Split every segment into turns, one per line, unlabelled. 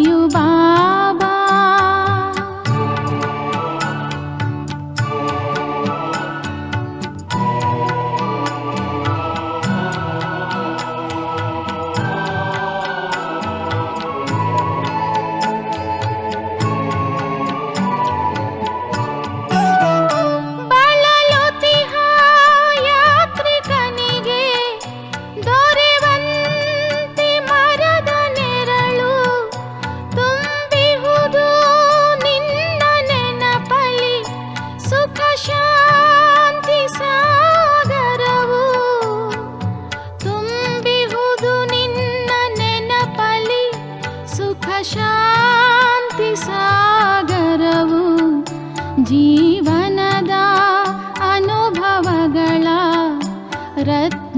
বায়ু বা हसरत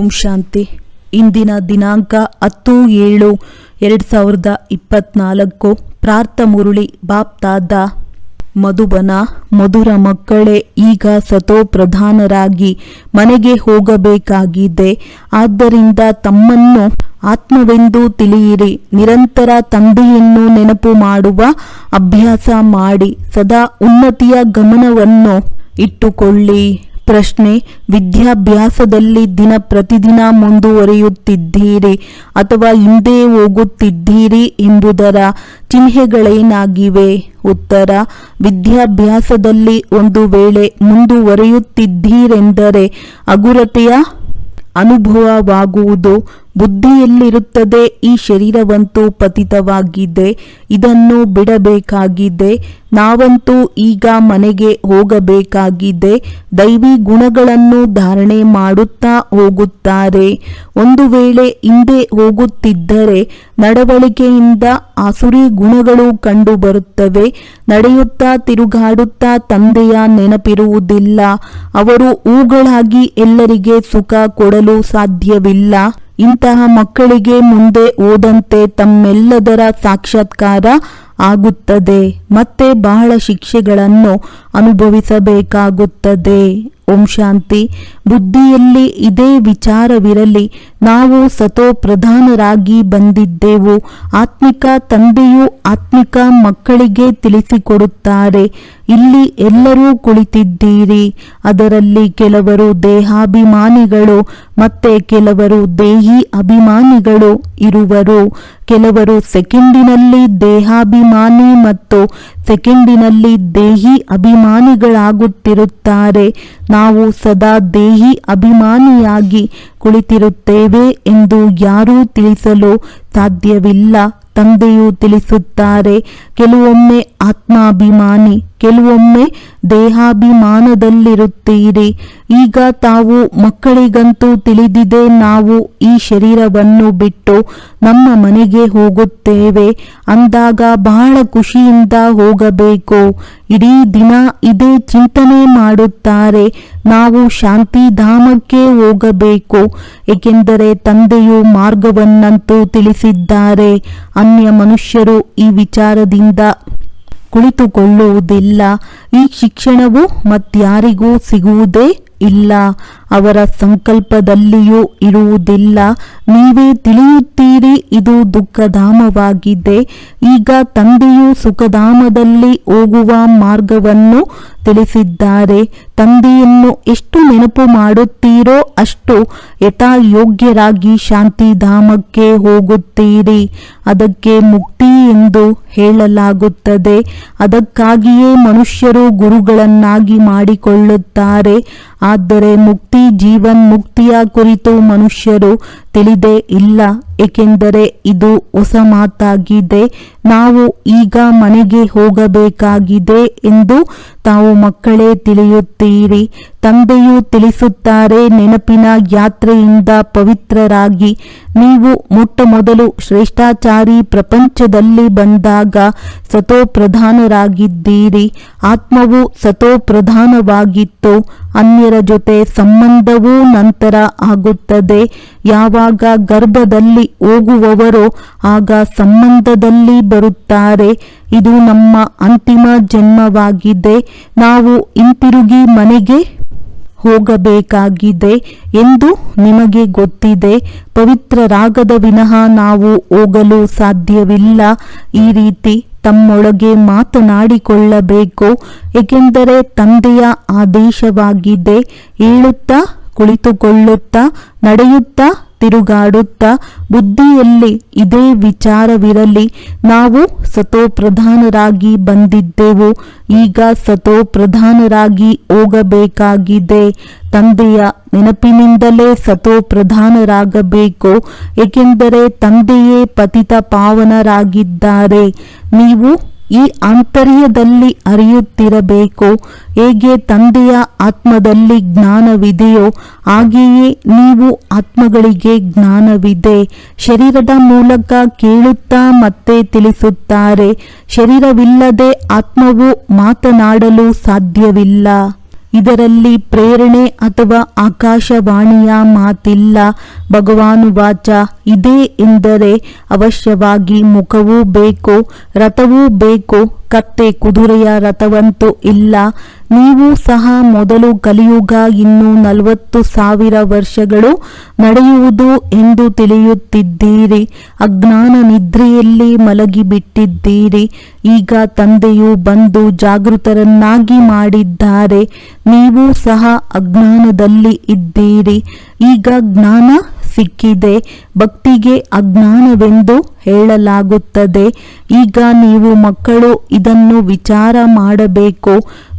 ಓಂ ಶಾಂತಿ. ಇಂದಿನ ದಿನಾಂಕ ಹತ್ತು ಏಳು ಎರಡು ಸಾವಿರದ ಇಪ್ಪತ್ನಾಲ್ಕು. ಪ್ರಾರ್ಥ ಮುರುಳಿ ಬಾಪ್ತಾದ. ಮಧುಬನ, ಮಧುರ ಮಕ್ಕಳೇ, ಈಗ ಸತೋ ಪ್ರಧಾನರಾಗಿ ಮನೆಗೆ ಹೋಗಬೇಕಾಗಿದೆ. ಆದ್ದರಿಂದ ತಮ್ಮನ್ನು ಆತ್ಮವೆಂದು ತಿಳಿಯಿರಿ. ನಿರಂತರ ತಂದೆಯನ್ನು ನೆನಪು ಮಾಡುವ ಅಭ್ಯಾಸ ಮಾಡಿ. ಸದಾ ಉನ್ನತಿಯ ಗಮನವನ್ನು ಇಟ್ಟುಕೊಳ್ಳಿ. ಪ್ರಶ್ನೆ, ವಿದ್ಯಾಭ್ಯಾಸದಲ್ಲಿ ದಿನ ಪ್ರತಿದಿನ ಮುಂದುವರಿಯುತ್ತಿದ್ದೀರಿ ಅಥವಾ ಹಿಂದೆ ಹೋಗುತ್ತಿದ್ದೀರಿ ಎಂಬುದರ ಚಿಹ್ನೆಗಳೇನಾಗಿವೆ? ಉತ್ತರ, ವಿದ್ಯಾಭ್ಯಾಸದಲ್ಲಿ ಒಂದು ವೇಳೆ ಮುಂದುವರಿಯುತ್ತಿದ್ದೀರೆಂದರೆ ಹಗುರತೆಯ ಅನುಭವವಾಗುವುದು ಬುದ್ಧಿಯಲ್ಲಿರುತ್ತದೆ, ಈ ಶರೀರವಂತೂ ಪತಿತವಾಗಿದೆ ಇದನ್ನು ಬಿಡಬೇಕಾಗಿದೆ ನಾವಂತೂ ಈಗ ಮನೆಗೆ ಹೋಗಬೇಕಾಗಿದೆ ದೈವಿ ಗುಣಗಳನ್ನು ಧಾರಣೆ ಮಾಡುತ್ತಾ ಹೋಗುತ್ತಾರೆ. ಒಂದು ವೇಳೆ ಹಿಂದೆ ಹೋಗುತ್ತಿದ್ದರೆ ನಡವಳಿಕೆಯಿಂದ ಆಸುರಿ ಗುಣಗಳು ಕಂಡುಬರುತ್ತವೆ, ನಡೆಯುತ್ತಾ ತಿರುಗಾಡುತ್ತಾ ತಂದೆಯ ನೆನಪಿರುವುದಿಲ್ಲ, ಅವರು ಹೂಗಳಾಗಿ ಎಲ್ಲರಿಗೆ ಸುಖ ಕೊಡಲು ಸಾಧ್ಯವಿಲ್ಲ. ಇಂತಹ ಮಕ್ಕಳಿಗೆ ಮುಂದೆ ಓದಂತೆ ತಮ್ಮೆಲ್ಲದರ ಸಾಕ್ಷಾತ್ಕಾರ ಆಗುತ್ತದೆ. ಮತ್ತೆ ಬಹಳ ಶಿಕ್ಷೆಗಳನ್ನು ಅನುಭವಿಸಬೇಕಾಗುತ್ತದೆ. ಓಂ ಶಾಂತಿ. ಬುದ್ಧಿಯಲ್ಲಿ ಇದೇ ವಿಚಾರವಿರಲಿ. ನಾವು ಸತೋ ಪ್ರಧಾನರಾಗಿ ಬಂದಿದ್ದೆವು. ಆತ್ಮಿಕ ತಂದೆಯು ಆತ್ಮಿಕ ಮಕ್ಕಳಿಗೆ ತಿಳಿಸಿಕೊಡುತ್ತಾರೆ. ಇಲ್ಲಿ ಎಲ್ಲರೂ ಕುಳಿತಿದ್ದೀರಿ. ಅದರಲ್ಲಿ ಕೆಲವರು ದೇಹಾಭಿಮಾನಿಗಳು, ಮತ್ತೆ ಕೆಲವರು ದೇಹಿ ಅಭಿಮಾನಿಗಳು ಇರುವರು. ಕೆಲವರು ಸೆಕೆಂಡಿನಲ್ಲಿ ದೇಹಾಭಿಮಾನಿ ಮತ್ತು ಸೆಕೆಂಡಿನಲ್ಲಿ ದೇಹಿ ಅಭಿಮಾನಿಗಳಾಗುತ್ತಿರುತ್ತಾರೆ. ನಾವು ಸದಾ ದೇಹಿ ಅಭಿಮಾನಿಯಾಗಿ ಕುಳಿತಿರುತ್ತೇವೆ ಎಂದು ಯಾರೂ ತಿಳಿಸಲು ಸಾಧ್ಯವಿಲ್ಲ, ತಂದೆಯು ತಿಳಿಸುತ್ತಾರೆ. ಕೆಲವೊಮ್ಮೆ ಆತ್ಮಾಭಿಮಾನಿ, ಕೆಲವೊಮ್ಮೆ ದೇಹಾಭಿಮಾನದಲ್ಲಿರುತ್ತೀರಿ. ಈಗ ತಾವು ಮಕ್ಕಳಿಗಂತೂ ತಿಳಿದಿದೆ, ನಾವು ಈ ಶರೀರವನ್ನು ಬಿಟ್ಟು ನಮ್ಮ ಮನೆಗೆ ಹೋಗುತ್ತೇವೆ. ಅಂದಾಗ ಬಹಳ ಖುಷಿಯಿಂದ ಹೋಗಬೇಕು. ಇಡೀ ದಿನ ಇದೇ ಚಿಂತನೆ ಮಾಡುತ್ತಾರೆ. ನಾವು ಶಾಂತಿಧಾಮಕ್ಕೆ ಹೋಗಬೇಕು. ಏಕೆಂದರೆ ತಂದೆಯು ಮಾರ್ಗವನ್ನಂತೂ ತಿಳಿಸಿದ್ದಾರೆ. ಅನ್ಯ ಮನುಷ್ಯರು ಈ ವಿಚಾರದಿಂದ ಕುಳಿತುಕೊಳ್ಳುವುದಿಲ್ಲ. ಈ ಶಿಕ್ಷಣವು ಮತ್ಯಾರಿಗೂ ಸಿಗುವುದೇ ಇಲ್ಲ. ಅವರ ಸಂಕಲ್ಪದಲ್ಲಿಯೂ ಇರುವುದಿಲ್ಲ. ನೀವೇ ತಿಳಿಯುತ್ತೀರಿ, ಇದು ದುಃಖಧಾಮವಾಗಿದೆ. ಈಗ ತಂದೆಯು ಸುಖಧಾಮದಲ್ಲಿ ಹೋಗುವ ಮಾರ್ಗವನ್ನು ತಿಳಿಸಿದ್ದಾರೆ. ತಂದೆಯನ್ನು ಎಷ್ಟು ನೆನಪು ಮಾಡುತ್ತೀರೋ ಅಷ್ಟು ಯಥಾಯೋಗ್ಯರಾಗಿ ಶಾಂತಿಧಾಮಕ್ಕೆ ಹೋಗುತ್ತೀರಿ. ಅದಕ್ಕೆ ಮುಕ್ತಿ ಎಂದು ಹೇಳಲಾಗುತ್ತದೆ. ಅದಕ್ಕಾಗಿಯೇ ಮನುಷ್ಯರು ಗುರುಗಳನ್ನಾಗಿ ಮಾಡಿಕೊಳ್ಳುತ್ತಾರೆ. ಆದರೆ ಮುಕ್ತಿ ಜೀವನ್ ಮುಕ್ತಿಯ ಕುರಿತು ಮನುಷ್ಯರು ತಿಳಿದೇ ಇಲ್ಲ. ಏಕೆಂದರೆ ಇದು ಹೊಸ ಮಾತಾಗಿದೆ. ನಾವು ಈಗ ಮನೆಗೆ ಹೋಗಬೇಕಾಗಿದೆ ಎಂದು ತಾವು ಮಕ್ಕಳೇ ತಿಳಿಯುತ್ತೀರಿ. ತಂದೆಯು ತಿಳಿಸುತ್ತಾರೆ, ನೆನಪಿನ ಯಾತ್ರೆಯಿಂದ ಪವಿತ್ರರಾಗಿ. ನೀವು ಮೊಟ್ಟ ಮೊದಲು ಶ್ರೇಷ್ಠಾಚಾರಿ ಪ್ರಪಂಚದಲ್ಲಿ ಬಂದಾಗ ಸತೋಪ್ರಧಾನರಾಗಿದ್ದೀರಿ. ಆತ್ಮವು ಸತೋಪ್ರಧಾನವಾಗಿತ್ತು. ಅನ್ಯರ ಜೊತೆ ಸಂಬಂಧವೂ ನಂತರ ಆಗುತ್ತದೆ. ಯಾವಾಗ ಗರ್ಭದಲ್ಲಿ ಹೋಗುವವರೋ ಆಗ ಸಂಬಂಧದಲ್ಲಿ ಬರುತ್ತಾರೆ. ಇದು ನಮ್ಮ ಅಂತಿಮ ಜನ್ಮವಾಗಿದೆ. ನಾವು ಹಿಂತಿರುಗಿ ಮನೆಗೆ ಹೋಗಬೇಕಾಗಿದೆ ಎಂದು ನಿಮಗೆ ಗೊತ್ತಿದೆ. ಪವಿತ್ರ ರಾಗದ ವಿನಃ ನಾವು ಹೋಗಲು ಸಾಧ್ಯವಿಲ್ಲ. ಈ ರೀತಿ ತಮ್ಮೊಳಗೆ ಮಾತನಾಡಿಕೊಳ್ಳಬೇಕು. ಏಕೆಂದರೆ ತಂದೆಯ ಆದೇಶವಾಗಿದೆ. ಹೇಳುತ್ತಾ ಕುಳಿತುಕೊಳ್ಳುತ್ತಾ, ನಡೆಯುತ್ತಾ, ತಿರುಗಾಡುತ್ತಾ, ಬುದ್ಧಿಯಲ್ಲಿ ಇದೇ ವಿಚಾರವಿರಲಿ. ನಾವು ಸತೋ ಪ್ರಧಾನರಾಗಿ ಬಂದಿದ್ದೆವು, ಈಗ ಸತೋ ಪ್ರಧಾನರಾಗಿ ಹೋಗಬೇಕಾಗಿದೆ. ತಂದೆಯ ನೆನಪಿನಿಂದಲೇ ಸತೋ ಪ್ರಧಾನರಾಗಬೇಕು ಏಕೆಂದರೆ ತಂದೆಯೇ ಪತಿತ ಪಾವನರಾಗಿದ್ದಾರೆ. ನೀವು ಈ ಆಂತರ್ಯದಲ್ಲಿ ಅರಿಯುತ್ತಿರಬೇಕು. ಹೇಗೆ ತಂದೆಯ ಆತ್ಮದಲ್ಲಿ ಜ್ಞಾನವಿದೆಯೋ ಹಾಗೆಯೇ ನೀವು ಆತ್ಮಗಳಿಗೆ ಜ್ಞಾನವಿದೆ. ಶರೀರದ ಮೂಲಕ ಕೇಳುತ್ತಾ ಮತ್ತೆ ತಿಳಿಸುತ್ತಾರೆ. ಶರೀರವಿಲ್ಲದೆ ಆತ್ಮವು ಮಾತನಾಡಲು ಸಾಧ್ಯವಿಲ್ಲ. ಇದರಲ್ಲಿ ಪ್ರೇರಣೆ ಅಥವಾ ಆಕಾಶವಾಣಿಯ ಮಾತಿಲ್ಲ. ಭಗವಾನು ವಾಚ ಇದೆ ಎಂದರೆ ಅವಶ್ಯವಾಗಿ ಮುಖವೂ ಬೇಕು, ರಥವೂ ಬೇಕು, ಕತ್ತೆ ಕುದುರೆಯ ರಥವಂತೂ ಇಲ್ಲ. ನೀವು ಸಹ ಮೊದಲು ಕಲಿಯುಗ ಇನ್ನು ನಲವತ್ತು ಸಾವಿರ ವರ್ಷಗಳು ನಡೆಯುವುದು ಎಂದು ತಿಳಿಯುತ್ತಿದ್ದೀರಿ. ಅಜ್ಞಾನ ನಿದ್ರೆಯಲ್ಲಿ ಮಲಗಿಬಿಟ್ಟಿದ್ದೀರಿ. ಈಗ ತಂದೆಯು ಬಂದು ಜಾಗೃತರನ್ನಾಗಿ ಮಾಡಿದ್ದಾರೆ. ನೀವು ಸಹ ಅಜ್ಞಾನದಲ್ಲಿ ಇದ್ದೀರಿ. ಈಗ ಜ್ಞಾನ ಸಿಕ್ಕಿದೆ. ಭಕ್ತಿಗೆ ಅಜ್ಞಾನವೆಂದು ಹೇಳಲಾಗುತ್ತದೆ. ಈಗ ನೀವು ಮಕ್ಕಳು ಇದನ್ನು ವಿಚಾರ ಮಾಡಬೇಕು.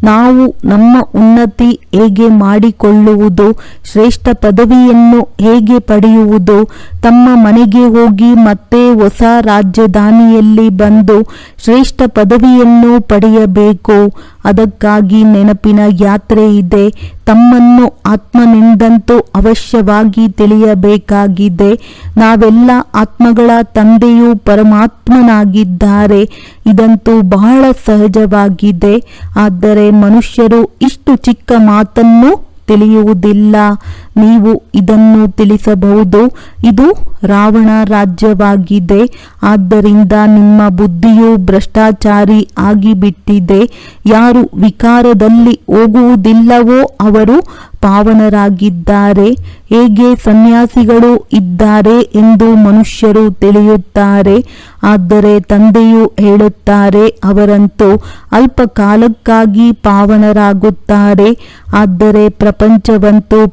ನಾವು ನಮ್ಮ ಉನ್ನತಿ ಹೇಗೆ ಮಾಡಿಕೊಳ್ಳುವುದು, ಶ್ರೇಷ್ಠ ಪದವಿಯನ್ನು ಹೇಗೆ ಪಡೆಯುವುದು, ತಮ್ಮ ಮನೆಗೆ ಹೋಗಿ ಮತ್ತೆ ಹೊಸ ರಾಜಧಾನಿಯಲ್ಲಿ ಬಂದು ಶ್ರೇಷ್ಠ ಪದವಿಯನ್ನು ಪಡೆಯಬೇಕು. ಅದಕ್ಕಾಗಿ ನೆನಪಿನ ಯಾತ್ರೆ ಇದೆ. ತಮ್ಮನ್ನು ಆತ್ಮನಿಂದಂತೂ ಅವಶ್ಯವಾಗಿ ತಿಳಿಯಬೇಕಾಗಿದೆ. ನಾವೆಲ್ಲ ಆತ್ಮಗಳ ತಂದೆಯು ಪರಮಾತ್ಮನಾಗಿದ್ದಾರೆ. ಇದಂತೂ ಬಹಳ ಸಹಜವಾಗಿದೆ. ಆದರೆ ಮನುಷ್ಯರು ಇಷ್ಟು ಚಿಕ್ಕ ಮಾತನ್ನು ತಿಳಿಯುವುದಿಲ್ಲ. ನೀವು ಇದನ್ನು ತಿಳಿಸಬಹುದು. ಇದು ರಾವಣ ರಾಜ್ಯವಾಗಿದೆ. ಆದ್ದರಿಂದ ನಿಮ್ಮ ಬುದ್ಧಿಯು ಭ್ರಷ್ಟಾಚಾರಿ ಆಗಿಬಿಟ್ಟಿದೆ. ಯಾರು ವಿಕಾರದಲ್ಲಿ ಹೋಗುವುದಿಲ್ಲವೋ ಅವರು ಪಾವನರಾಗಿದ್ದಾರೆ. ಹೇಗೆ ಸನ್ಯಾಸಿಗಳು ಇದ್ದಾರೆ ಎಂದು ಮನುಷ್ಯರು ತಿಳಿಯುತ್ತಾರೆ. ಆದರೆ ತಂದೆಯು ಹೇಳುತ್ತಾರೆ, ಅವರಂತೂ ಅಲ್ಪ ಕಾಲಕ್ಕಾಗಿ ಪಾವನರಾಗುತ್ತಾರೆ. ಆದರೆ ಪ್ರಪಂಚವಂತೂ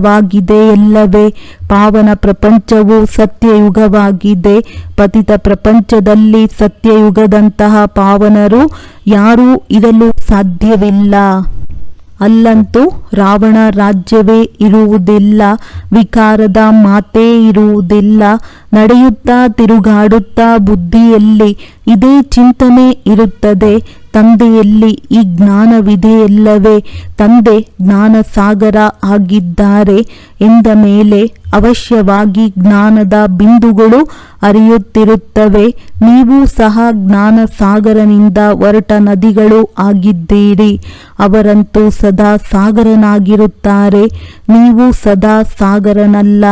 ಪತಿತವಾಗಿದೆ ಎಲ್ಲವೇ ಪಾವನ ಪ್ರಪಂಚವು ಸತ್ಯಯುಗವಾಗಿದೆ. ಪತಿತ ಪ್ರಪಂಚದಲ್ಲಿ ಸತ್ಯಯುಗದಂತಹ ಪಾವನರು ಯಾರೂ ಇರಲು ಸಾಧ್ಯವಿಲ್ಲ. ಅಲ್ಲಂತೂ ರಾವಣ ರಾಜ್ಯವೇ ಇರುವುದಿಲ್ಲ, ವಿಕಾರದ ಮಾತೇ ಇರುವುದಿಲ್ಲ. ನಡೆಯುತ್ತಾ, ತಿರುಗಾಡುತ್ತಾ ಬುದ್ಧಿಯಲ್ಲಿ ಇದೇ ಚಿಂತನೆ ಇರುತ್ತದೆ. ತಂದೆಯಲ್ಲಿ ಈ ಜ್ಞಾನವಿದೆಯಲ್ಲವೇ? ತಂದೆ ಜ್ಞಾನ ಸಾಗರ ಆಗಿದ್ದಾರೆ ಎಂದ ಮೇಲೆ ಅವಶ್ಯವಾಗಿ ಜ್ಞಾನದ ಬಿಂದುಗಳು ಅರಿಯುತ್ತಿರುತ್ತವೆ ನೀವು ಸಹ ಜ್ಞಾನ ಸಾಗರನಿಂದ ಹೊರಟ ನದಿಗಳು ಆಗಿದ್ದೀರಿ. ಅವರಂತೂ ಸದಾ ಸಾಗರನಾಗಿರುತ್ತಾರೆ. ನೀವು ಸದಾ ಸಾಗರನಲ್ಲ.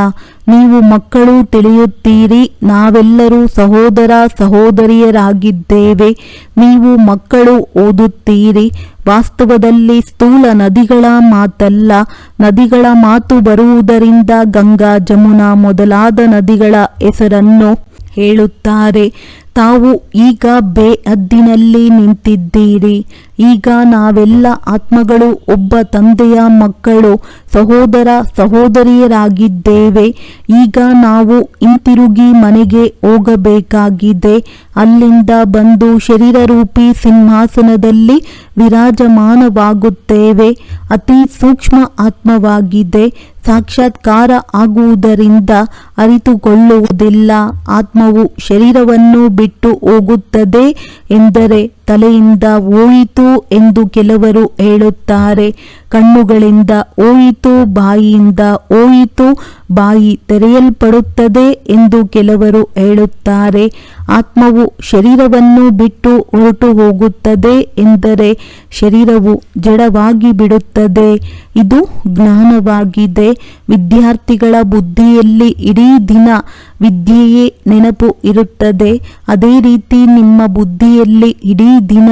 ನೀವು ಮಕ್ಕಳು ತಿಳಿಯುತ್ತೀರಿ, ನಾವೆಲ್ಲರೂ ಸಹೋದರ ಸಹೋದರಿಯರಾಗಿದ್ದೇವೆ, ನೀವು ಮಕ್ಕಳು ಓದುತ್ತೀರಿ. ವಾಸ್ತವದಲ್ಲಿ ಸ್ಥೂಲ ನದಿಗಳ ಮಾತಲ್ಲ, ನದಿಗಳ ಮಾತು ಬರುವುದರಿಂದ ಗಂಗಾ ಜಮುನಾ ಮೊದಲಾದ ನದಿಗಳ ಹೆಸರನ್ನು ಹೇಳುತ್ತಾರೆ. ತಾವು ಈಗ ಬೇಹದ್ದಿನಲ್ಲಿ ನಿಂತಿದ್ದೀರಿ. ಈಗ ನಾವೆಲ್ಲ ಆತ್ಮಗಳು, ಒಬ್ಬ ತಂದೆಯ ಮಕ್ಕಳು, ಸಹೋದರ ಸಹೋದರಿಯರಾಗಿದ್ದೇವೆ. ಈಗ ನಾವು ಹಿಂತಿರುಗಿ ಮನೆಗೆ ಹೋಗಬೇಕಾಗಿದೆ. ಅಲ್ಲಿಂದ ಬಂದು ಶರೀರರೂಪಿ ಸಿಂಹಾಸನದಲ್ಲಿ ವಿರಾಜಮಾನವಾಗುತ್ತೇವೆ. ಅತಿ ಸೂಕ್ಷ್ಮ ಆತ್ಮವಾಗಿದೆ. ಸಾಕ್ಷಾತ್ಕಾರ ಆಗುವುದರಿಂದ ಅರಿತುಕೊಳ್ಳುವುದಿಲ್ಲ. ಆತ್ಮವು ಶರೀರವನ್ನು ಬಿಟ್ಟು ಹೋಗುತ್ತದೆ ಎಂದರೆ ತಲೆಯಿಂದ ಹೋಯಿತು ಎಂದು ಕೆಲವರು ಹೇಳುತ್ತಾರೆ. ಕಣ್ಣುಗಳಿಂದ ಓಯಿತು, ಬಾಯಿಯಿಂದ ಓಯಿತು, ಬಾಯಿ ತೆರೆಯಲ್ಪಡುತ್ತದೆ ಎಂದು ಕೆಲವರು ಹೇಳುತ್ತಾರೆ. ಆತ್ಮವು ಶರೀರವನ್ನು ಬಿಟ್ಟು ಹೊರಟು ಹೋಗುತ್ತದೆ ಎಂದರೆ ಶರೀರವು ಜಡವಾಗಿ ಬಿಡುತ್ತದೆ. ಇದು ಜ್ಞಾನವಾಗಿದೆ. ವಿದ್ಯಾರ್ಥಿಗಳ ಬುದ್ಧಿಯಲ್ಲಿ ಇಡೀ ದಿನ ವಿದ್ಯೆಯೇ ನೆನಪು ಇರುತ್ತದೆ. ಅದೇ ರೀತಿ ನಿಮ್ಮ ಬುದ್ಧಿಯಲ್ಲಿ ಇಡೀ ದಿನ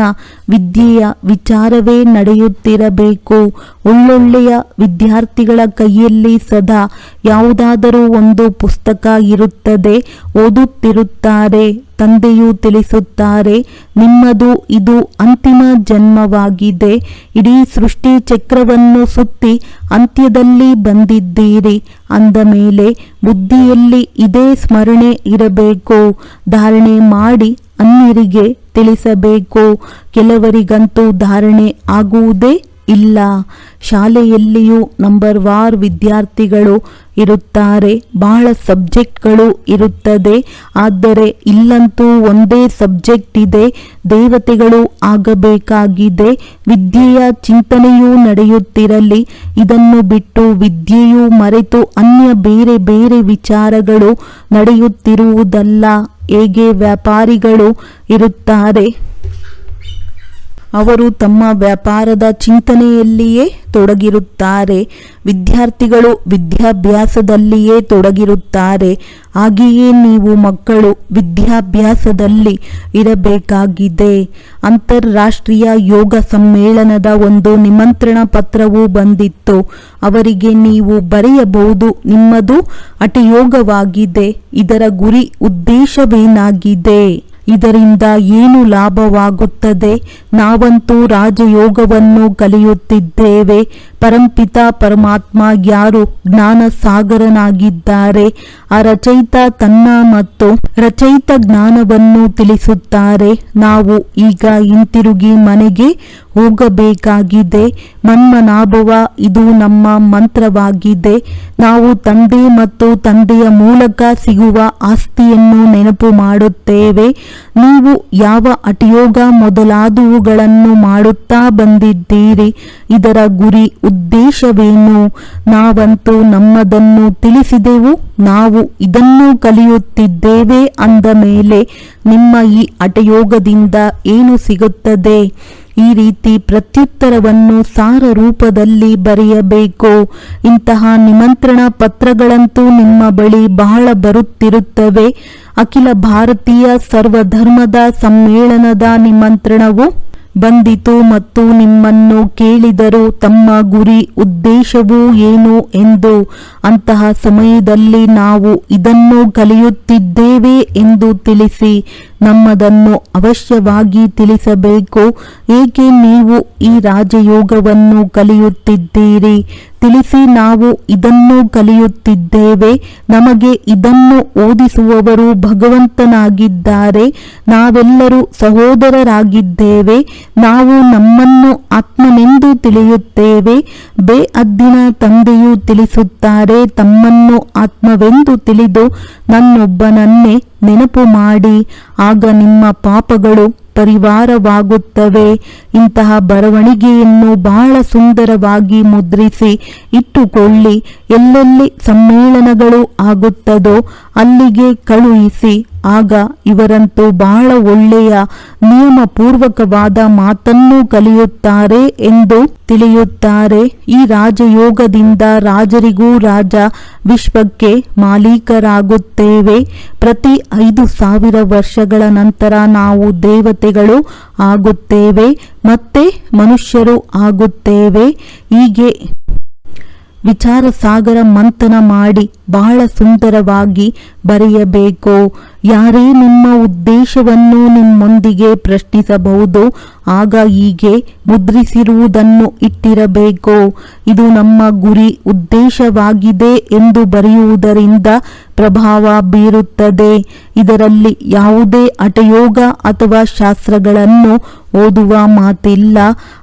ವಿದ್ಯೆಯ ವಿಚಾರವೇ ನಡೆಯುತ್ತಿರಬೇಕು. ಒಳ್ಳೊಳ್ಳೆಯ ವಿದ್ಯಾರ್ಥಿಗಳ ಕೈಯಲ್ಲಿ ಸದಾ ಯಾವುದಾದರೂ ಒಂದು ಪುಸ್ತಕ ಇರುತ್ತದೆ, ಓದುತ್ತಿರುತ್ತಾರೆ, ತಂದೆಯು ತಿಳಿಸುತ್ತಾರೆ, ನಿಮ್ಮದು ಇದು ಅಂತಿಮ ಜನ್ಮವಾಗಿದೆ, ಇಡೀ ಸೃಷ್ಟಿ ಚಕ್ರವನ್ನು ಸುತ್ತಿ ಅಂತ್ಯದಲ್ಲಿ ಬಂದಿದ್ದೀರಿ, ಅಂದ ಮೇಲೆ ಬುದ್ಧಿಯಲ್ಲಿ ಇದೇ ಸ್ಮರಣೆ ಇರಬೇಕು, ಧಾರಣೆ ಮಾಡಿ ಅನ್ಯರಿಗೆ ತಿಳಿಸಬೇಕು, ಕೆಲವರಿಗಂತೂ ಧಾರಣೆ ಆಗುವುದೇ ಇಲ್ಲ. ಶಾಲೆಯಲ್ಲಿಯೂ ನಂಬರ್ ವಾರ್ ವಿದ್ಯಾರ್ಥಿಗಳು ಇರುತ್ತಾರೆ. ಬಹಳ ಸಬ್ಜೆಕ್ಟ್ಗಳು ಇರುತ್ತದೆ. ಆದರೆ ಇಲ್ಲಂತೂ ಒಂದೇ ಸಬ್ಜೆಕ್ಟ್ ಇದೆ. ದೇವತೆಗಳು ಆಗಬೇಕಾಗಿದೆ. ವಿದ್ಯೆಯ ಚಿಂತನೆಯೂ ನಡೆಯುತ್ತಿರಲಿ. ಇದನ್ನು ಬಿಟ್ಟು ವಿದ್ಯೆಯು ಮರೆತು ಅನ್ಯ ಬೇರೆ ಬೇರೆ ವಿಚಾರಗಳು ನಡೆಯುತ್ತಿರುವುದಲ್ಲ. ಹೇಗೆ ವ್ಯಾಪಾರಿಗಳು ಇರುತ್ತಾರೆ? ಅವರು ತಮ್ಮ ವ್ಯಾಪಾರದ ಚಿಂತನೆಯಲ್ಲಿಯೇ ತೊಡಗಿರುತ್ತಾರೆ, ವಿದ್ಯಾರ್ಥಿಗಳು ವಿದ್ಯಾಭ್ಯಾಸದಲ್ಲಿಯೇ ತೊಡಗಿರುತ್ತಾರೆ, ಹಾಗೆಯೇ ನೀವು ಮಕ್ಕಳು ವಿದ್ಯಾಭ್ಯಾಸದಲ್ಲಿ ಇರಬೇಕಾಗಿದೆ. ಅಂತಾರಾಷ್ಟ್ರೀಯ ಯೋಗ ಸಮ್ಮೇಳನದ ಒಂದು ನಿಮಂತ್ರಣ ಪತ್ರವೂ ಬಂದಿತ್ತು. ಅವರಿಗೆ ನೀವು ಬರೆಯಬಹುದು, ನಿಮ್ಮದು ಅಟಯೋಗವಾಗಿದೆ. ಇದರ ಗುರಿ ಉದ್ದೇಶವೇನಾಗಿದೆ? ಇದರಿಂದ ಏನು ಲಾಭವಾಗುತ್ತದೆ? ನಾವಂತೂ ರಾಜಯೋಗವನ್ನು ಕಲಿಯುತ್ತಿದ್ದೇವೆ. ಪರಂಪಿತ ಪರಮಾತ್ಮ ಯಾರು ಜ್ಞಾನ ಸಾಗರನಾಗಿದ್ದಾರೆ ಆ ರಚಯಿತ ತನ್ನ ಮತ್ತು ರಚಯಿತ ಜ್ಞಾನವನ್ನು ತಿಳಿಸುತ್ತಾರೆ. ನಾವು ಈಗ ಹಿಂತಿರುಗಿ ಮನೆಗೆ ಹೋಗಬೇಕಾಗಿದೆ. ಮನ್ಮನಾಭವ, ಇದು ನಮ್ಮ ಮಂತ್ರವಾಗಿದೆ. ನಾವು ತಂದೆ ಮತ್ತು ತಂದೆಯ ಮೂಲಕ ಸಿಗುವ ಆಸ್ತಿಯನ್ನು ನೆನಪು ಮಾಡುತ್ತೇವೆ. ನೀವು ಯಾವ ಅಟಿಯೋಗ ಮೊದಲಾದವುಗಳನ್ನು ಮಾಡುತ್ತಾ ಬಂದಿದ್ದೀರಿ, ಇದರ ಗುರಿ ಉದ್ದೇಶವೇನು? ನಾವಂತೂ ನಮ್ಮದನ್ನು ತಿಳಿಸಿದೆವು, ನಾವು ಇದನ್ನು ಕಲಿಯುತ್ತಿದ್ದೇವೆ ಅಂದ ಮೇಲೆ ನಿಮ್ಮ ಈ ಅಟಯೋಗದಿಂದ ಏನು ಸಿಗುತ್ತದೆ? ಈ ರೀತಿ ಪ್ರತ್ಯುತ್ತರವನ್ನು ಸಾರ ರೂಪದಲ್ಲಿ ಬರೆಯಬೇಕು. ಇಂತಹ ನಿಮಂತ್ರಣ ಪತ್ರಗಳಂತೂ ನಿಮ್ಮ ಬಳಿ ಬಹಳ ಬರುತ್ತಿರುತ್ತವೆ. ಅಖಿಲ ಭಾರತೀಯ ಸರ್ವಧರ್ಮದ ಸಮ್ಮೇಳನದ ನಿಮಂತ್ರಣವು ಬಂದಿತು ಮತ್ತು ನಿಮ್ಮನ್ನು ಕೇಳಿದರು, ತಮ್ಮ ಗುರಿ ಉದ್ದೇಶವು ಏನು ಎಂದು. ಅಂತಹ ಸಮಯದಲ್ಲಿ ನಾವು ಇದನ್ನು ಕಲಿಯುತ್ತಿದ್ದೇವೆ ಎಂದು ತಿಳಿಸಿ. ನಮ್ಮದನ್ನು ಅವಶ್ಯವಾಗಿ ತಿಳಿಸಬೇಕು. ಏಕೆ ನೀವು ಈ ರಾಜಯೋಗವನ್ನು ಕಲಿಯುತ್ತಿದ್ದೀರಿ? ತಿಳಿಸಿ ನಾವು ಇದನ್ನು ಕಲಿಯುತ್ತಿದ್ದೇವೆ. ನಮಗೆ ಇದನ್ನು ಓದಿಸುವವರು ಭಗವಂತನಾಗಿದ್ದಾರೆ. ನಾವೆಲ್ಲರೂ ಸಹೋದರರಾಗಿದ್ದೇವೆ. ನಾವು ನಮ್ಮನ್ನು ಆತ್ಮನೆಂದು ತಿಳಿಯುತ್ತೇವೆ. ಬೇ ಅದ್ದಿನ ತಂದೆಯು ತಿಳಿಸುತ್ತಾರೆ, ತಮ್ಮನ್ನು ಆತ್ಮವೆಂದು ತಿಳಿದು ನನ್ನೊಬ್ಬನನ್ನೇ ನೆನಪು ಮಾಡಿ, ಆಗ ನಿಮ್ಮ ಪಾಪಗಳು ಪರಿವಾರವಾಗುತ್ತವೆ. ಇಂತಹ ಬರವಣಿಗೆಯನ್ನು ಬಹಳ ಸುಂದರವಾಗಿ ಮುದ್ರಿಸಿ ಇಟ್ಟುಕೊಳ್ಳಿ. ಎಲ್ಲೆಲ್ಲಿ ಸಮ್ಮೇಳನಗಳು ಆಗುತ್ತದೋ ಅಲ್ಲಿಗೆ ಕಳುಹಿಸಿ, ಆಗ ಇವರಂತೂ ಬಹಳ ಒಳ್ಳೆಯ ನಿಯಮಪೂರ್ವಕವಾದ ಮಾತನ್ನು ಕಲಿಯುತ್ತಾರೆ ಎಂದು ತಿಳಿಯುತ್ತಾರೆ. ಈ ರಾಜಯೋಗದಿಂದ ರಾಜರಿಗೂ ರಾಜ ವಿಶ್ವಕ್ಕೆ ಮಾಲೀಕರಾಗುತ್ತೇವೆ. ಪ್ರತಿ ಐದು ಸಾವಿರ ವರ್ಷಗಳ ನಂತರ ನಾವು ದೇವತೆಗಳು ಆಗುತ್ತೇವೆ, ಮತ್ತೆ ಮನುಷ್ಯರು ಆಗುತ್ತೇವೆ. ಹೀಗೆ ವಿಚಾರ ಸಾಗರ ಮಂಥನ ಮಾಡಿ ಬಹಳ ಸುಂದರವಾಗಿ ಬರೆಯಬೇಕು. ಯಾರೇ ನಿಮ್ಮ ಉದ್ದೇಶವನ್ನು ನಿಮ್ಮೊಂದಿಗೆ ಪ್ರಶ್ನಿಸಬಹುದು, ಆಗ ಹೀಗೆ ಮುದ್ರಿಸಿರುವುದನ್ನು ಇಟ್ಟಿರಬೇಕು. ಇದು ನಮ್ಮ ಗುರಿ, ಉದ್ದೇಶವಾಗಿದೆ ಎಂದು ಬರೆಯುವುದರಿಂದ ಪ್ರಭಾವ ಬೀರುತ್ತದೆ. ಇದರಲ್ಲಿ ಯಾವುದೇ ಹಠಯೋಗ ಅಥವಾ ಶಾಸ್ತ್ರಗಳನ್ನು ಓದುವ ಮಾತಿಲ್ಲ.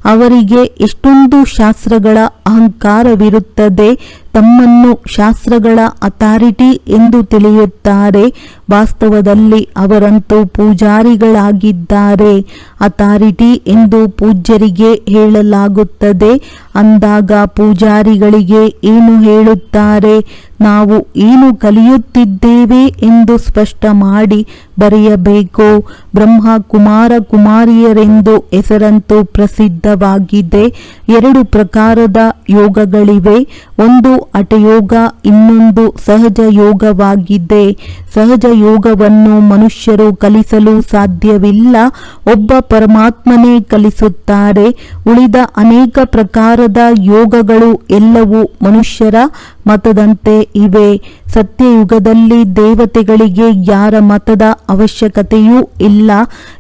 ಅವರಿಗೆ ಎಷ್ಟೊಂದು ಶಾಸ್ತ್ರಗಳ ಅಹಂಕಾರವಿರುತ್ತದೆ. ತಮ್ಮನ್ನು ಶಾಸ್ತ್ರಗಳ ಅಥಾರಿಟಿ ಎಂದು ತಿಳಿಯುತ್ತಾರೆ. ವಾಸ್ತವದಲ್ಲಿ ಅವರಂತೂ ಪೂಜಾರಿಗಳಾಗಿದ್ದಾರೆ. ಅಥಾರಿಟಿ ಎಂದು ಪೂಜ್ಯರಿಗೆ ಹೇಳಲಾಗುತ್ತದೆ. ಅಂದಾಗ ಪೂಜಾರಿಗಳಿಗೆ ಏನು ಹೇಳುತ್ತಾರೆ? ನಾವು ಏನು ಕಲಿಯುತ್ತಿದ್ದೇವೆ ಎಂದು ಸ್ಪಷ್ಟ ಮಾಡಿ ಬರೆಯಬೇಕು. ಬ್ರಹ್ಮ ಕುಮಾರ ಕುಮಾರಿಯರೆಂದು ಹೆಸರಂತೂ ಪ್ರಸಿದ್ಧವಾಗಿದೆ. ಎರಡು ಪ್ರಕಾರದ ಯೋಗಗಳಿವೆ. ಒಂದು ಅಟಯೋಗ, ಇನ್ನೊಂದು ಸಹಜ ಯೋಗವಾಗಿದೆ. ಸಹಜ ಯೋಗವನ್ನು ಮನುಷ್ಯರು ಕಲಿಸಲು ಸಾಧ್ಯವಿಲ್ಲ. ಒಬ್ಬ ಪರಮಾತ್ಮನೇ ಕಲಿಸುತ್ತಾರೆ. ಉಳಿದ ಅನೇಕ ಪ್ರಕಾರದ ಯೋಗಗಳು ಎಲ್ಲವೂ ಮನುಷ್ಯರ ಮತದಂತೆ ಇವೆ. ಸತ್ಯಯುಗದಲ್ಲಿ ದೇವತೆಗಳಿಗೆ ಯಾರ ಮತದ ಅವಶ್ಯಕತೆಯೂ ಇಲ್ಲ.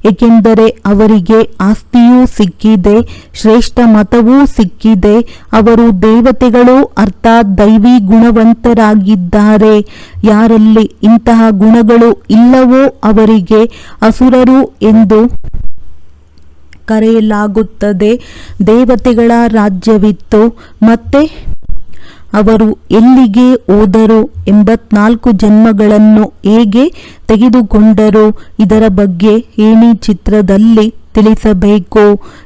ಏಕೆಂದರೆ ಅವರಿಗೆ ಆಸ್ತಿಯೂ ಸಿಕ್ಕಿದೆ, ಶ್ರೇಷ್ಠ ಮತವೂ ಸಿಕ್ಕಿದೆ. ಅವರು ದೇವತೆಗಳು, ಅರ್ಥಾತ್ ದೈವಿ ಗುಣವಂತರಾಗಿದ್ದಾರೆ. ಯಾರಲ್ಲಿ ಇಂತಹ ಗುಣಗಳು ಇಲ್ಲವೋ ಅವರಿಗೆ ಅಸುರರು ಎಂದು ಕರೆಯಲಾಗುತ್ತದೆ. ದೇವತೆಗಳ ರಾಜ್ಯವಿತ್ತು. ಮತ್ತೆ ಅವರು ಎಲ್ಲಿಗೆ ಹೋದರು ಎಂಬತ್ನಾಲ್ಕು ಜನ್ಮಗಳನ್ನು ಹೇಗೆ ತೆಗೆದುಕೊಂಡರು ಇದರ ಬಗ್ಗೆ ಏಣಿ ಚಿತ್ರದಲ್ಲಿ ತಿಳಿಸಬೇಕು.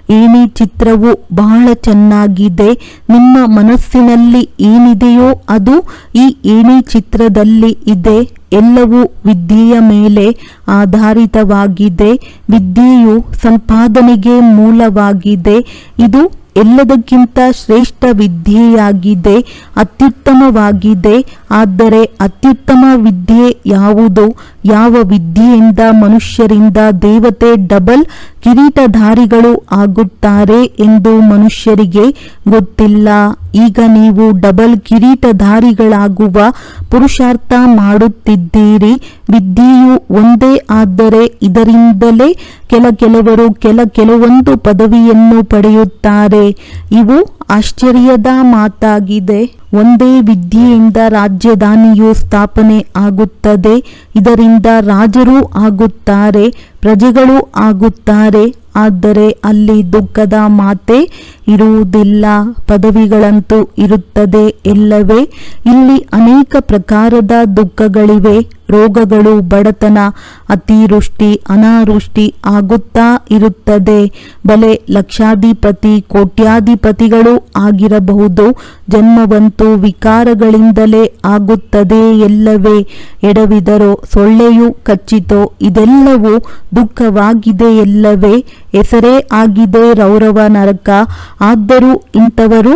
ಏಣಿ ಚಿತ್ರವು ಬಹಳ ಚೆನ್ನಾಗಿದೆ. ನಿಮ್ಮ ಮನಸ್ಸಿನಲ್ಲಿ ಏನಿದೆಯೋ ಅದು ಈ ಏಣಿ ಚಿತ್ರದಲ್ಲಿ ಇದೆ. ಎಲ್ಲವೂ ವಿದ್ಯೆಯ ಮೇಲೆ ಆಧಾರಿತವಾಗಿದೆ. ವಿದ್ಯೆಯು ಸಂಪಾದನೆಗೆ ಮೂಲವಾಗಿದೆ. ಇದು ಎಲ್ಲದಕ್ಕಿಂತ ಶ್ರೇಷ್ಠ ವಿದ್ಯೆಯಾಗಿದೆ ಅತ್ಯುತ್ತಮವಾಗಿದೆ. ಆದರೆ ಅತ್ಯುತ್ತಮ ವಿದ್ಯೆ ಯಾವುದು? ಯಾವ ವಿದ್ಯೆಯಿಂದ ಮನುಷ್ಯರಿಂದ ದೇವತೆ ಡಬಲ್ ಕಿರೀಟಧಾರಿಗಳು ಆಗುತ್ತಾರೆ ಎಂದು ಮನುಷ್ಯರಿಗೆ ಗೊತ್ತಿಲ್ಲ. ಈಗ ನೀವು ಡಬಲ್ ಕಿರೀಟಧಾರಿಗಳಾಗುವ ಪುರುಷಾರ್ಥ ಮಾಡುತ್ತಿದ್ದೀರಿ. ವಿದ್ಯೆಯು ಒಂದೇ ಆದರೆ ಇದರಿಂದಲೇ ಕೆಲ ಕೆಲವರು ಕೆಲ ಕೆಲವೊಂದು ಪದವಿಯನ್ನು ಪಡೆಯುತ್ತಾರೆ. ಇವು ಆಶ್ಚರ್ಯದ ಮಾತಾಗಿದೆ. ಒಂದೇ ವಿದ್ಯೆಯಿಂದ ರಾಜ್ಯಧಾನಿಯು ಸ್ಥಾಪನೆ ಆಗುತ್ತದೆ. ಇದರಿಂದ ರಾಜರು ಆಗುತ್ತಾರೆ ಪ್ರಜೆಗಳೂ ಆಗುತ್ತಾರೆ. ಆದರೆ ಅಲ್ಲಿ ದುಃಖದ ಮಾತೆ ಇರುವುದಿಲ್ಲ. ಪದವಿಗಳಂತೂ ಇರುತ್ತದೆ ಎಲ್ಲವೇ. ಇಲ್ಲಿ ಅನೇಕ ಪ್ರಕಾರದ ದುಃಖಗಳಿವೆ. ರೋಗಗಳು, ಬಡತನ, ಅತಿವೃಷ್ಟಿ, ಅನಾವೃಷ್ಟಿ ಆಗುತ್ತಾ ಇರುತ್ತದೆ. ಬಲೆ ಲಕ್ಷಾಧಿಪತಿ, ಕೋಟ್ಯಾಧಿಪತಿಗಳು ಆಗಿರಬಹುದು. ಜನ್ಮವಂತೂ ವಿಕಾರಗಳಿಂದಲೇ ಆಗುತ್ತದೆ ಎಲ್ಲವೇ. ಎಡವಿದರೋ ಸೊಳ್ಳೆಯು ಕಚ್ಚಿತೋ, ಇದೆಲ್ಲವೂ ದುಃಖವಾಗಿದೆ ಎಲ್ಲವೇ. ಹೆಸರೇ ಆಗಿದೆ ರೌರವ ನರಕ. ಆದರೂ ಇಂಥವರು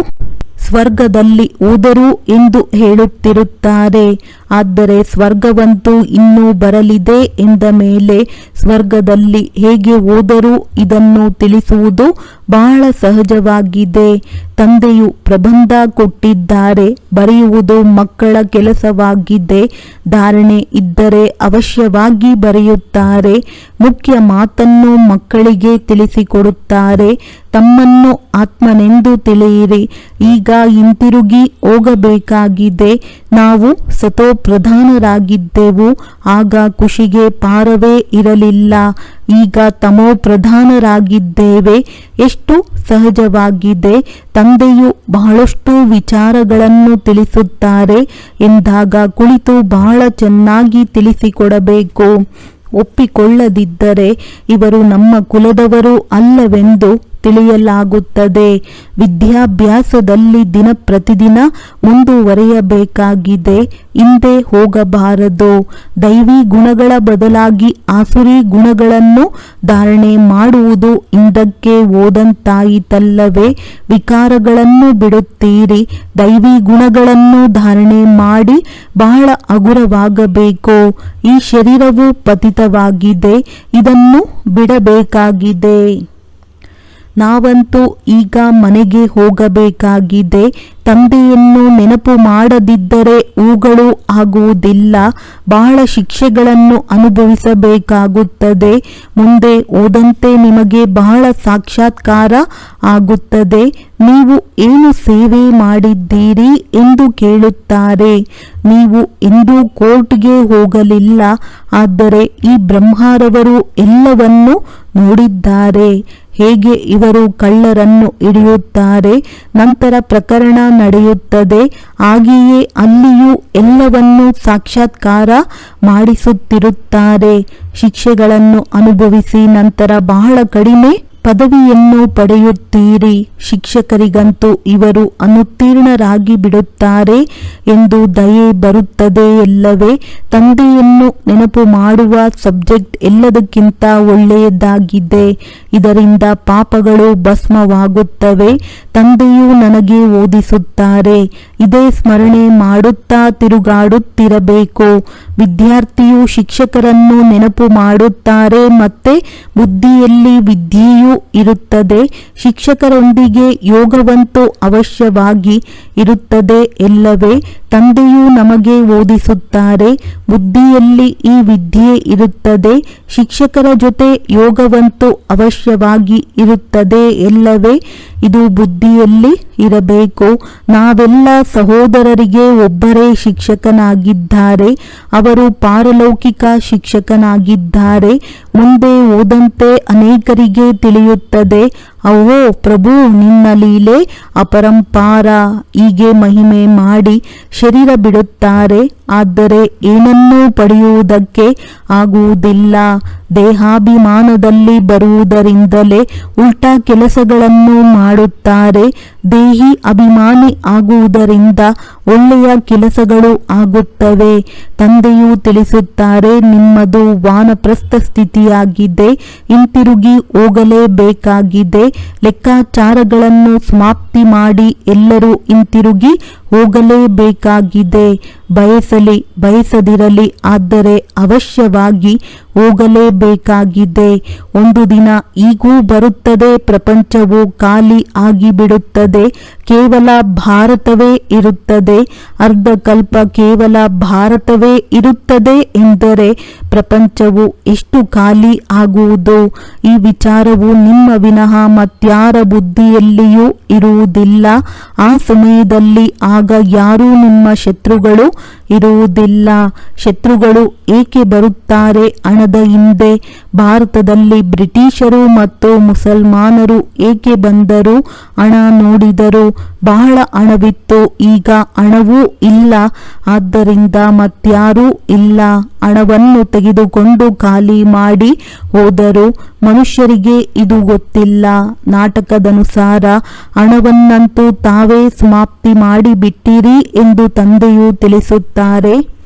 ಸ್ವರ್ಗದಲ್ಲಿ ಓದರು ಎಂದು ಹೇಳುತ್ತಿರುತ್ತಾರೆ. ಆದರೆ ಸ್ವರ್ಗವಂತೂ ಇನ್ನೂ ಬರಲಿದೆ ಎಂದ ಮೇಲೆ ಸ್ವರ್ಗದಲ್ಲಿ ಹೇಗೆ ಹೋದರೂ ಇದನ್ನು ತಿಳಿಸುವುದು ಬಹಳ ಸಹಜವಾಗಿದೆ. ತಂದೆಯು ಪ್ರಬಂಧ ಕೊಟ್ಟಿದ್ದಾರೆ, ಬರೆಯುವುದು ಮಕ್ಕಳ ಕೆಲಸವಾಗಿದೆ, ಧಾರಣೆ ಇದ್ದರೆ ಅವಶ್ಯವಾಗಿ ಬರೆಯುತ್ತಾರೆ, ಮುಖ್ಯ ಮಾತನ್ನು ಮಕ್ಕಳಿಗೆ ತಿಳಿಸಿಕೊಡುತ್ತಾರೆ, ತಮ್ಮನ್ನು ಆತ್ಮನೆಂದು ತಿಳಿಯಿರಿ, ಈಗ ಹಿಂತಿರುಗಿ ಹೋಗಬೇಕಾಗಿದೆ, ನಾವು ಸತೋ ಪ್ರಧಾನರಾಗಿದ್ದೆವು, ಆಗ ಖುಷಿಗೆ ಪಾರವೇ ಇರಲಿಲ್ಲ. ಈಗ ತಮೋ ಪ್ರಧಾನರಾಗಿದ್ದೇವೆ, ಎಷ್ಟು ಸಹಜವಾಗಿದೆ. ತಂದೆಯು ಬಹಳಷ್ಟು ವಿಚಾರಗಳನ್ನು ತಿಳಿಸುತ್ತಾರೆ, ಎಂದಾಗ ಕುಳಿತು ಬಹಳ ಚೆನ್ನಾಗಿ ತಿಳಿಸಿಕೊಡಬೇಕು. ಒಪ್ಪಿಕೊಳ್ಳದಿದ್ದರೆ ಇವರು ನಮ್ಮ ಕುಲದವರು ಅಲ್ಲವೆಂದು ತಿಳಿಯಲಾಗುತ್ತದೆ. ವಿದ್ಯಾಭ್ಯಾಸದಲ್ಲಿ ದಿನ ಪ್ರತಿದಿನ ಮುಂದುವರೆಯಬೇಕಾಗಿದೆ. ಹಿಂದೆ ಹೋಗಬಾರದು. ದೈವಿ ಗುಣಗಳ ಬದಲಾಗಿ ಆಸುರಿ ಗುಣಗಳನ್ನು ಧಾರಣೆ ಮಾಡುವುದು ಹಿಂದಕ್ಕೆ ಓದಂತಾಯಿತಲ್ಲವೇ ವಿಕಾರಗಳನ್ನು ಬಿಡುತ್ತೀರಿ. ದೈವಿ ಗುಣಗಳನ್ನು ಧಾರಣೆ ಮಾಡಿ ಬಹಳ ಹಗುರವಾಗಬೇಕು. ಈ ಶರೀರವು ಪತಿತವಾಗಿದೆ. ಇದನ್ನು ಬಿಡಬೇಕಾಗಿದೆ. ನಾವಂತೂ ಈಗ ಮನೆಗೆ ಹೋಗಬೇಕಾಗಿದೆ. ತಂದೆಯನ್ನು ನೆನಪು ಮಾಡದಿದ್ದರೆ ಹೂಗಳು ಆಗುವುದಿಲ್ಲ. ಬಹಳ ಶಿಕ್ಷೆಗಳನ್ನು ಅನುಭವಿಸಬೇಕಾಗುತ್ತದೆ. ಮುಂದೆ ಓದಂತೆ ನಿಮಗೆ ಬಹಳ ಸಾಕ್ಷಾತ್ಕಾರ ಆಗುತ್ತದೆ. ನೀವು ಏನು ಸೇವೆ ಮಾಡಿದ್ದೀರಿ ಎಂದು ಕೇಳುತ್ತಾರೆ. ನೀವು ಎಂದೂ ಕೋರ್ಟ್ಗೆ ಹೋಗಲಿಲ್ಲ, ಆದರೆ ಈ ಬ್ರಹ್ಮಾರವರು ಎಲ್ಲವನ್ನು ನೋಡಿದ್ದಾರೆ. ಹೇಗೆ ಇವರು ಕಳ್ಳರನ್ನು ಹಿಡಿಯುತ್ತಾರೆ, ನಂತರ ಪ್ರಕರಣ ನಡೆಯುತ್ತದೆ. ಹಾಗೆಯೇ ಅಲ್ಲಿಯೂ ಎಲ್ಲವನ್ನೂ ಸಾಕ್ಷಾತ್ಕಾರ ಮಾಡಿಸುತ್ತಿರುತ್ತಾರೆ. ಶಿಕ್ಷೆಗಳನ್ನು ಅನುಭವಿಸಿ ನಂತರ ಬಹಳ ಕಡಿಮೆ ಪದವಿಯನ್ನು ಪಡೆಯುತ್ತೀರಿ. ಶಿಕ್ಷಕರಿಗಂತೂ ಇವರು ಅನುತ್ತೀರ್ಣರಾಗಿ ಬಿಡುತ್ತಾರೆ ಎಂದು ದಯೆ ಬರುತ್ತದೆ ಎಲ್ಲವೇ ತಂದೆಯನ್ನು ನೆನಪು ಮಾಡುವ ಸಬ್ಜೆಕ್ಟ್ ಎಲ್ಲದಕ್ಕಿಂತ ಒಳ್ಳೆಯದಾಗಿದೆ. ಇದರಿಂದ ಪಾಪಗಳು ಭಸ್ಮವಾಗುತ್ತವೆ. ತಂದೆಯು ನನಗೆ ಓದಿಸುತ್ತಾರೆ. ಇದೇ ಸ್ಮರಣೆ ಮಾಡುತ್ತಾ ತಿರುಗಾಡುತ್ತಿರಬೇಕು. ವಿದ್ಯಾರ್ಥಿಯು ಶಿಕ್ಷಕರನ್ನು ನೆನಪು ಮಾಡುತ್ತಾರೆ, ಮತ್ತೆ ಬುದ್ಧಿಯಲ್ಲಿ ವಿದ್ಯೆಯೂ ಇರುತ್ತದೆ. ಶಿಕ್ಷಕರೊಂದಿಗೆ ಯೋಗವಂತೂ ಅವಶ್ಯವಾಗಿ ಇರುತ್ತದೆ ಎಲ್ಲವೇ. ತಂದೆಯು ನಮಗೆ ಓದಿಸುತ್ತಾರೆ. ಬುದ್ಧಿಯಲ್ಲಿ ಈ ವಿದ್ಯೆ ಇರುತ್ತದೆ. ಶಿಕ್ಷಕರ ಜೊತೆ ಯೋಗವಂತೂ ಅವಶ್ಯವಾಗಿ ಇರುತ್ತದೆ ಎಲ್ಲವೇ. ಇದು ಬುದ್ಧಿಯಲ್ಲಿ ಇರಬೇಕು. ನಾವೆಲ್ಲ ಸಹೋದರರಿಗೆ ಒಬ್ಬರೇ ಶಿಕ್ಷಕನಾಗಿದ್ದಾರೆ. ಅವರು ಪಾರಲೌಕಿಕ ಶಿಕ್ಷಕನಾಗಿದ್ದಾರೆ. ಮುಂದೆ ಓದಂತೆ ಅನೇಕರಿಗೆ ತಿಳಿಯುತ್ತದೆ. ಅವೋ ಪ್ರಭು ನಿನ್ನ ಲೀಲೆ, ಅಪರಂಪಾರ ಹೀಗೆ ಮಹಿಮೆ ಮಾಡಿ ಶರೀರ ಬಿಡುತ್ತಾರೆ. ಆದರೆ ಏನನ್ನೂ ಪಡೆಯುವುದಕ್ಕೆ ಆಗುವುದಿಲ್ಲ. ದೇಹಾಭಿಮಾನದಲ್ಲಿ ಬರುವುದರಿಂದಲೇ ಉಲ್ಟಾ ಕೆಲಸಗಳನ್ನು ಮಾಡುತ್ತಾರೆ. ದೇಹಿ ಅಭಿಮಾನಿ ಆಗುವುದರಿಂದ ಒಳ್ಳೆಯ ಕೆಲಸಗಳು ಆಗುತ್ತವೆ. ತಂದೆಯು ತಿಳಿಸುತ್ತಾರೆ, ನಿಮ್ಮದು ವಾನಪ್ರಸ್ಥ ಸ್ಥಿತಿಯಾಗಿದೆ, ಹಿಂತಿರುಗಿ ಹೋಗಲೇಬೇಕಾಗಿದೆ. ಲೆಕ್ಕಾಚಾರಗಳನ್ನು ಸಮಾಪ್ತಿ ಮಾಡಿ ಎಲ್ಲರೂ ಹಿಂತಿರುಗಿ ಹೋಗಲೇಬೇಕಾಗಿದೆ. ಬಯಸಲಿ ಬಯಸದಿರಲಿ ಆದರೆ ಅವಶ್ಯವಾಗಿ ಹೋಗಲೇಬೇಕಾಗಿದೆ. ಒಂದು ದಿನ ಈಗೂ ಬರುತ್ತದೆ ಪ್ರಪಂಚವು ಖಾಲಿ ಆಗಿಬಿಡುತ್ತದೆ. ಕೇವಲ ಭಾರತವೇ ಇರುತ್ತದೆ. ಅರ್ಧಕಲ್ಪ ಕೇವಲ ಭಾರತವೇ ಇರುತ್ತದೆ ಎಂದರೆ ಪ್ರಪಂಚವು ಎಷ್ಟು ಖಾಲಿ ಆಗುವುದು? ಈ ವಿಚಾರವು ನಿಮ್ಮ ವಿನಃ ಮತ್ಯಾರ ಬುದ್ಧಿಯಲ್ಲಿಯೂ ಇರುವುದಿಲ್ಲ. ಆ ಸಮಯದಲ್ಲಿ ಆಗ ಯಾರೂ ನಿಮ್ಮ ಶತ್ರುಗಳು ಇರುವುದಿಲ್ಲ. ಶತ್ರುಗಳು ಏಕೆ ಬರುತ್ತಾರೆ ಹಣದ ಹಿಂದೆ? ಭಾರತದಲ್ಲಿ ಬ್ರಿಟಿಷರು ಮತ್ತು ಮುಸಲ್ಮಾನರು ಏಕೆ ಬಂದರು? ಹಣ ನೋಡಿದರು. ಬಹಳ ಹಣವಿತ್ತು ಈಗ ಹಣವೂ ಇಲ್ಲ. ಆದ್ದರಿಂದ ಮತ್ಯಾರೂ ಇಲ್ಲ. ಹಣವನ್ನು ತೆಗೆದುಕೊಂಡು ಖಾಲಿ ಮಾಡಿ ಹೋದರು. ಮನುಷ್ಯರಿಗೆ ಇದು ಗೊತ್ತಿಲ್ಲ. ನಾಟಕದನುಸಾರ ಹಣವನ್ನಂತೂ ತಾವೇ ಸಮಾಪ್ತಿ ಮಾಡಿಬಿಟ್ಟಿರಿ ಎಂದು ತಂದೆಯು ತಿಳಿಸುತ್ತಾರೆ.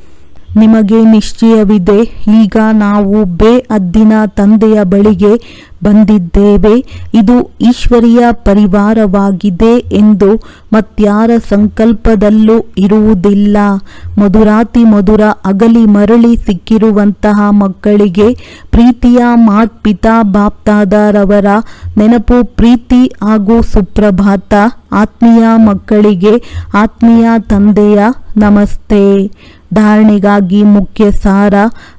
ನಿಮಗೆ ನಿಶ್ಚಯವಿದೆ, ಈಗ ನಾವು ಬೇ ಅದ್ದಿನ ತಂದೆಯ ಬಳಿಗೆ ಬಂದಿದ್ದೇವೆ. ಇದು ಈಶ್ವರಿಯ ಪರಿವಾರವಾಗಿದೆ ಎಂದು ಮತ್ಯಾರ ಸಂಕಲ್ಪದಲ್ಲೂ ಇರುವುದಿಲ್ಲ. ಮಧುರಾತಿ ಮಧುರ ಅಗಲಿ ಮರಳಿ ಸಿಕ್ಕಿರುವಂತಹ ಮಕ್ಕಳಿಗೆ ಪ್ರೀತಿಯ ಮಾತ್ ಪಿತಾ ಬಾಪ್ತಾದರವರ ನೆನಪು ಪ್ರೀತಿ ಹಾಗೂ ಸುಪ್ರಭಾತ ಆತ್ಮೀಯ ಮಕ್ಕಳಿಗೆ ಆತ್ಮೀಯ ತಂದೆಯ ನಮಸ್ತೆ. ಧಾರಣೆಗಾಗಿ ಮುಖ್ಯ ಸಾರ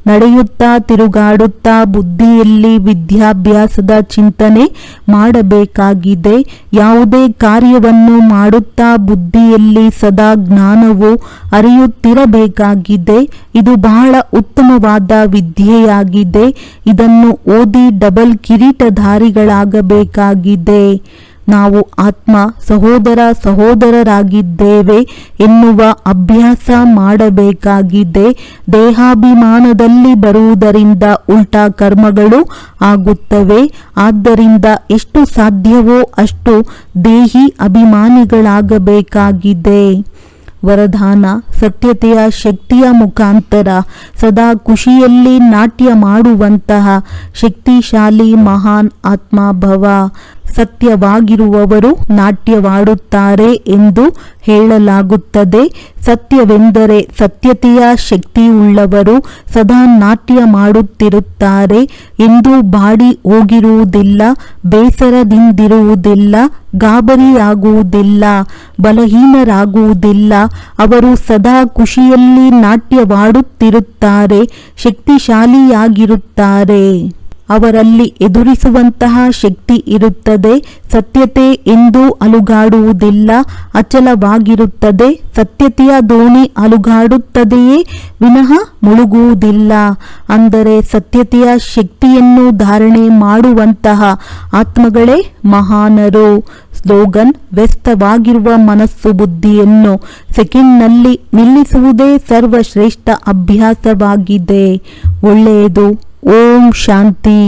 ನಡೆಯುತ್ತಾ ತಿರುಗಾಡುತ್ತಾ ಬುದ್ಧಿಯಲ್ಲಿ ವಿದ್ಯಾಭ್ಯಾಸದ ಚಿಂತನೆ ಮಾಡಬೇಕಾಗಿದೆ. ಯಾವುದೇ ಕಾರ್ಯವನ್ನು ಮಾಡುತ್ತಾ ಬುದ್ಧಿಯಲ್ಲಿ ಸದಾ ಜ್ಞಾನವು ಅರಿಯುತ್ತಿರಬೇಕಾಗಿದೆ. ಇದು ಬಹಳ ಉತ್ತಮವಾದ ವಿದ್ಯೆಯಾಗಿದೆ. ಇದನ್ನು ಓದಿ ಡಬಲ್ ಕಿರೀಟಧಾರಿಗಳಾಗಬೇಕಾಗಿದೆ. ನಾವು ಆತ್ಮ ಸಹೋದರ ಸಹೋದರರಾಗಿದ್ದೇವೆ ಎನ್ನುವ ಅಭ್ಯಾಸ ಮಾಡಬೇಕಾಗಿದೆ. ದೇಹಾಭಿಮಾನದಲ್ಲಿ ಬರುವುದರಿಂದ ಉಲ್ಟಾ ಕರ್ಮಗಳು ಆಗುತ್ತವೆ. ಆದ್ದರಿಂದ ಎಷ್ಟು ಸಾಧ್ಯವೋ ಅಷ್ಟು ದೇಹಿ ಅಭಿಮಾನಿಗಳಾಗಬೇಕಾಗಿದೆ. ವರದಾನ, ಸತ್ಯತೆಯ ಶಕ್ತಿಯ ಮುಖಾಂತರ ಸದಾ ಖುಷಿಯಲ್ಲಿ ನಾಟ್ಯ ಮಾಡುವಂತಹ ಶಕ್ತಿಶಾಲಿ ಮಹಾನ್ ಆತ್ಮಭವ ಸತ್ಯವಾಗಿರುವವರು ನಾಟ್ಯವಾಡುತ್ತಾರೆ ಎಂದು ಹೇಳಲಾಗುತ್ತದೆ. ಸತ್ಯವೆಂದರೆ ಸತ್ಯತೆಯ ಶಕ್ತಿಯುಳ್ಳವರು ಸದಾ ನಾಟ್ಯ ಮಾಡುತ್ತಿರುತ್ತಾರೆ. ಎಂದು ಬಾಡಿ ಹೋಗಿರುವುದಿಲ್ಲ, ಬೇಸರದಿಂದಿರುವುದಿಲ್ಲ, ಗಾಬರಿಯಾಗುವುದಿಲ್ಲ, ಬಲಹೀನರಾಗುವುದಿಲ್ಲ. ಅವರು ಸದಾ ಖುಷಿಯಲ್ಲಿ ನಾಟ್ಯವಾಡುತ್ತಿರುತ್ತಾರೆ, ಶಕ್ತಿಶಾಲಿಯಾಗಿರುತ್ತಾರೆ. ಅವರಲ್ಲಿ ಎದುರಿಸುವಂತಹ ಶಕ್ತಿ ಇರುತ್ತದೆ. ಸತ್ಯತೆ ಎಂದೂ ಅಲುಗಾಡುವುದಿಲ್ಲ. ಅಚಲವಾಗಿರುತ್ತದೆ. ಸತ್ಯತೆಯ ದೋಣಿ ಅಲುಗಾಡುತ್ತದೆಯೇ? ವಿನಃ ಮುಳುಗುವುದಿಲ್ಲ. ಅಂದರೆ ಸತ್ಯತೆಯ ಶಕ್ತಿಯನ್ನು ಧಾರಣೆ ಮಾಡುವಂತಹ ಆತ್ಮಗಳೇ ಮಹಾನರು. ಸ್ಲೋಗನ್, ವ್ಯಸ್ತವಾಗಿರುವ ಮನಸ್ಸು ಬುದ್ಧಿಯನ್ನು ಸೆಕೆಂಡ್ನಲ್ಲಿ ನಿಲ್ಲಿಸುವುದೇ ಸರ್ವಶ್ರೇಷ್ಠ ಅಭ್ಯಾಸವಾಗಿದೆ. ಒಳ್ಳೆಯದು. ಓಂ ಶಾಂತಿ